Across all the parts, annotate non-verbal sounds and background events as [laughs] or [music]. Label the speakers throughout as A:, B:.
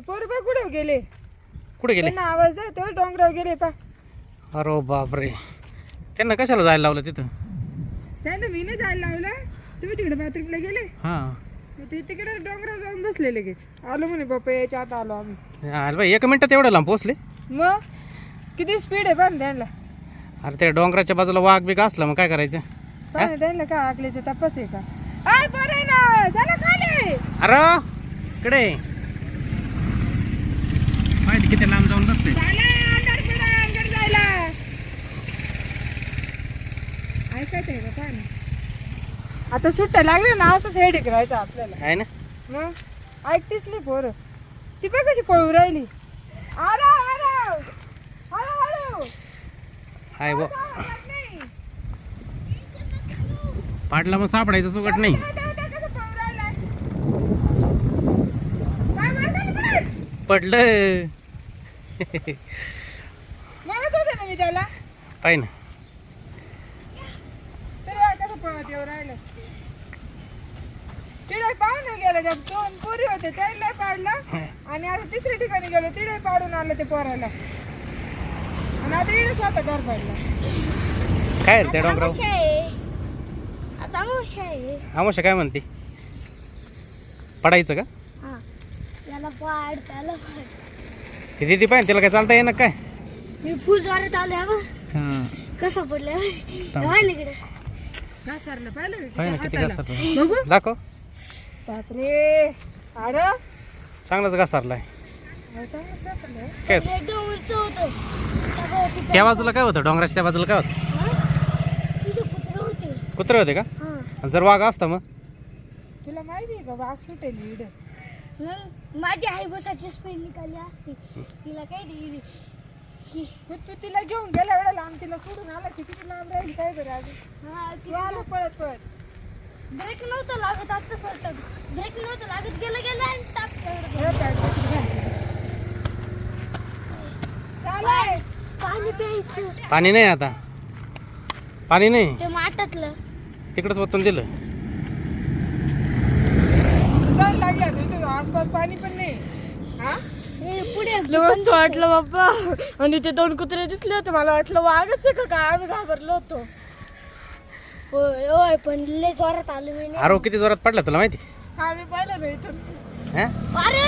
A: ते पोरबा कुठे गेले?
B: कुठे गेले?
A: त्यांना आवाज द्या तो डोंगरावर गेले पा
B: अरे बापरे. त्यांना कशाला जायला लावलं तिथं?
A: त्यांना मी नाही जायला लावलं. तुम्ही तिकडे बाथरूमला गेले?
B: हां.
A: ते तिकडे डोंगरावर जाऊन बसले लगेच. आलो म्हणे पप्पा याच्या आत आलो आम्ही.
B: अरे बाई एका मिनिटात एवढं लांब पोचले
A: मग? किती स्पीड आहे पण त्यांना.
B: अरे त्या डोंगराच्या बाजूला वाघ बिग असला मग काय करायचं?
A: पण त्यांना का आकलीचा तपास आहे का? आय बरं आहे ना खाली!
B: अरे इकडे माहिती किती लांब जाऊन
A: काय? आता सुट्ट्या लागल्या ना असंच हेड करायचं आपल्याला.
B: आहे ना?
A: मग? ऐकतेच नाही पोरं. ती पण कशी पळू राहिली. हळू हळू.
B: हाय बो. पाडला मग सापडायचं चुकट नाही?
A: काय?
B: पडलं.
A: म्हणत होते ना मी त्याला.
B: पाय ना.
A: तरी कसं पळत येऊ राहिलं. तिथे पाहून गेलं त्या दोन पोरी होते त्यांना पाडला. आणि आता तिसऱ्या ठिकाणी गेलो तिथे पाडून आलं ते पोराला. आणि आता इकडे स्वतः घर पाडलं.
B: काय रे त्या डोंगराव आमोशा काय म्हणते? पडायचं का?
C: हा. याला पाड त्याला पाड.
B: ती दिदी पाहिजे तिला काय चालता येणार काय?
C: मी फुलद्वारे आले हा बघ.
B: हां
C: कसं पडलं?
B: थांब.
C: इकडे.
A: घासारलं पाहिलं
B: किती. घासारला.
A: बघू.
B: दाखव.
A: बापरे. अरे.
B: चांगलाच घासारलाय.
A: चांगलंच घासारलं.
B: काय?
C: एकदम उंच होतं. सगळं तिथं-
B: त्या बाजूला काय होतं? डोंगराच्या त्या बाजूला काय होतं?
C: हा? तिथे कुत्रे होते.
B: कुत्रे होते का?
C: हा.
B: आणि जर वाघ असता मग?
A: तुला माहिती आहे का वाघ सुटेल इड
C: मग माझी आई बसाची स्पीड निघाली असती. तिला काय नाही ही-
A: तू तिला घेऊन गेल्या वेळेला लांब तिला सोडून आला की किती लांब राहील काय बरं अजून?
C: हा,
A: तू आलो पळत पळत.
C: ब्रेक नव्हतं लागत आता सरटक ब्रेक नव्हतं लागत. गेलं गेलं आणि टाक.
A: हे.
C: पाणी प्यायचं.
B: पाणी नाही आता. पाणी नाही.
C: ते माठातलं
B: तिकडंच वतून दिलं.
A: इथं आसपास पाणी पण नाही. हा? मस्त वाटलं बाप्पा. आणि ते दोन कुत्रे दिसले होते मला वाटलं वाघच आहे का काय? आम्ही घाबरलो होतो.
C: होय पण लय जोरात आलो मी
B: आरो किती जोरात पडला तुला माहिती?
A: हा मी पाहिलं नाही इथून.
B: हा?
C: अरे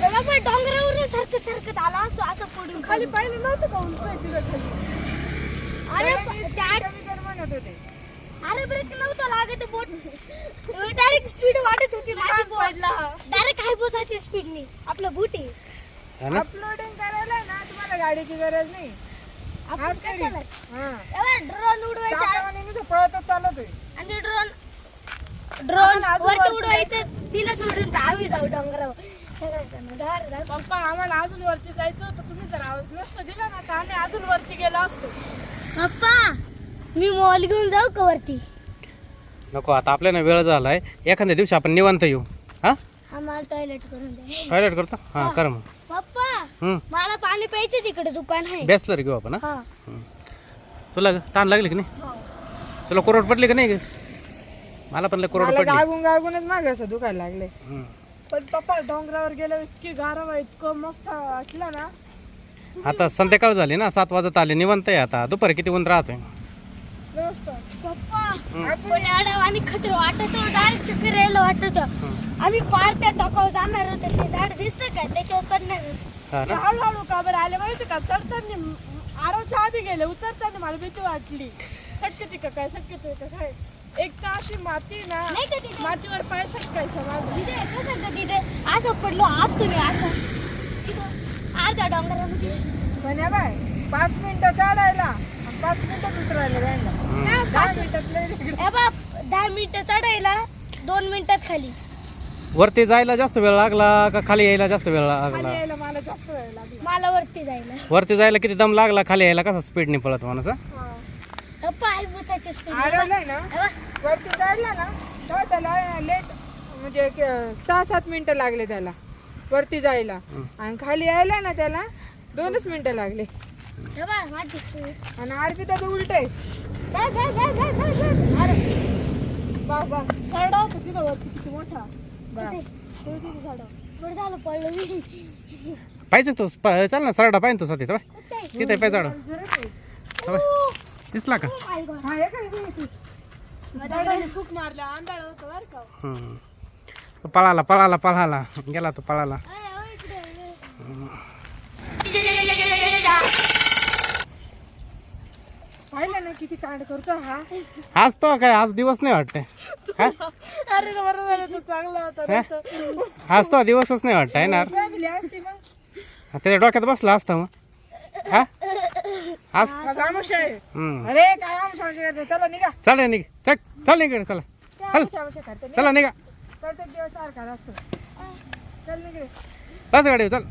C: पण बाबा डोंगरावरून सरकत सरकत आला असतो असं पडून
A: खाली पाहिलं नव्हतं का उंच आहे तिथं खाली?
C: अरे त्या
A: कमी कर म्हणत होते.
C: अरे ब्रेक नव्हतं लागत बोट डायरेक्ट स्पीड वाढत होती माझी बोट. डायरेक्ट हाय पोचायची स्पीडनी आपलं बुटी
B: हा ना?
A: अपलोडिंग करायला ना तुम्हाला गाडीची गरज नाही.
C: आपण. कशाला?
A: हा.
C: ड्रोन उडवायचा?
A: चाकावाने नुसतं पळतच चालवतोय
C: आणि ड्रोन ड्रोन
A: आपण
C: वरती उडवायचं तिला सोडून तर आम्ही जाऊ डोंगरावर. सगळ्यांना धार धार
A: पप्पा आम्हाला अजून वरती जायचं होतं. तुम्ही जर आवाज नसतं दिला ना तर आम्ही अजून वरती गेलो असतो.
C: पप्पा मी मॉल घेऊन जाऊ का वरती?
B: नको आता आपल्याला वेळ झालाय. एखाद्या दिवशी आपण निवांत येऊ. हा?
C: आम्हाला टॉयलेट करून दे.
B: टॉयलेट करतो? हा. कर मग.
C: पप्पा मला पाणी प्यायचं तिकडे दुकान आहे.
B: बेसलर घेऊ आपण हा?
C: हा.
B: तुला ताण लागली की नाही? तुला कोरड पडली का नाही ग? मला पण लय कोरड
A: मला
B: पडली.
A: गागून गागूनच माग असं दुखायला लागले
B: हम्म.
A: पण पप्पा डोंगरावर गेलो इतकी गारवा इतकं मस्त वाटलं ना.
B: आता संध्याकाळ झाली ना सात वाजत आले निवांत आहे आता. दुपारी किती ऊन राहतोय?
A: मस्त
C: पप्पा पण अडाव आणि खतर वाटत डायरेक्ट चक्कर यायला वाटत आम्ही पार त्या टोकावर जाणार होतो ते झाड दिसतं का? त्याच्यावर चढणार होतो.
B: हा. ना
A: हळूहळू का बरं आले. माहिती का? चढताना आरामच्या आधी गेले उतरताना मला भीती वाटली. शक्यती का काय? शक्यतो का काय? एक तर अशी माती ना
C: नाही का तिथे?
A: मातीवर पाय सटकायचं माझं
C: तिथे कसं का तिथे? असं पडलो आज तुम्ही असं. तिथं अर्ध्या डोंगरामध्ये.
A: म्हणे बाय पाच मिनिटं चढायला. आणि पाच मिनिटं उतरायला जायला.
C: हा,
A: दहा
C: पाच-
A: मिनिटात लय तिकडे.
C: ए बाप दहा मिनिटं चढायला दोन मिनिटात खाली.
B: वरती जायला जास्त वेळ लागला का खाली यायला जास्त वेळ
A: खाली
B: लागला
A: यायला मला जास्त वेळ लागला.
C: मला वरती जायला.
B: वरती जायला किती दम लागला खाली यायला? कसा स्पीडने पळत माणूस
A: आरवलंय ना. वरती चढला ना तेव्हा त्याला लेट म्हणजे सहा सात मिनिटं लागले त्याला वरती जायला. आणि खाली यायला ना त्याला दोनच मिनिटं लागले. आणि आरपी त्याचं उलट आहे. बस बस बस बस बस बस अरे बस बस सरडा होता तिथं वरती किती मोठा. बस
C: बरं झालं पडलं मी
B: पाहिजे तो चाल ना सरडा पाहिजे तो सध्या
C: कुठे?
B: तिथे पाय झाड. दिसला का?
A: हा हे हे.
C: खूप मारलं आंधळ होतं बरं का.
B: हम्म. तो पळाला पळाला पळाला. गेला तो पळाला.
A: पाहिलं ना किती कांड करतो हा?
B: आज तो काय आज दिवस नाही वाटते. हा? [laughs]
A: झालं चांगला होता
B: हा? आज तो दिवसच नाही वाटत [laughs]
A: फॅमिली असती मग.
B: त्याच्या डोक्यात बसला असता मग. हा? आज?
A: आज आमुष आहे.
B: हम्म.
A: अरे काय आमुष आहे? चला निघा.
B: चल रे निघ. चल चल निघ रे, चला.
A: काय आमुष आमुष करते
B: चला निघा.
A: प्रत्येक दिवस सारखा असतो चल निघे
B: बस गाडी चल.